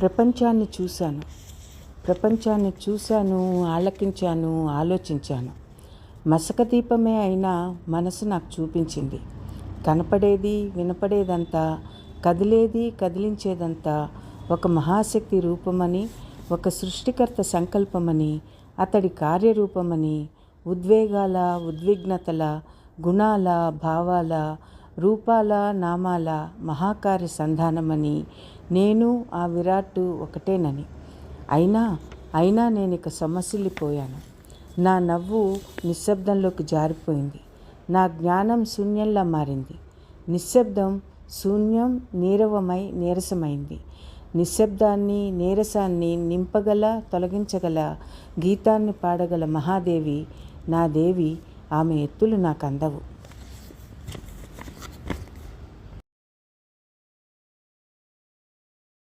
ప్రపంచాన్ని చూశాను. ప్రపంచాన్ని చూశాను ఆలకించాను ఆలోచించాను. మసక దీపమే అయినా మనసు నాకు చూపించింది. కనపడేది వినపడేదంతా కదిలేది కదిలించేదంతా ఒక మహాశక్తి రూపమని ఒక సృష్టికర్త సంకల్పమని అతడి కార్యరూపమని ఉద్వేగాల ఉద్విగ్నతల గుణాల భావాల రూపాల నామాల మహాకార్య సంధానమని నేను ఆ విరాట్టు ఒకటేనని. అయినా అయినా నేను ఇక సొమ్మసిల్లిపోయాను నా నవ్వు నిశ్శబ్దంలోకి జారిపోయింది. నా జ్ఞానం శూన్యంలా మారింది. నిశ్శబ్దం శూన్యం నీరవమై నీరసమైంది. నిశ్శబ్దాన్ని నీరసాన్ని నింపగల తొలగించగల గీతాన్ని పాడగల మహాదేవి నా దేవి ఆమె ఎత్తులు నాకు అందవు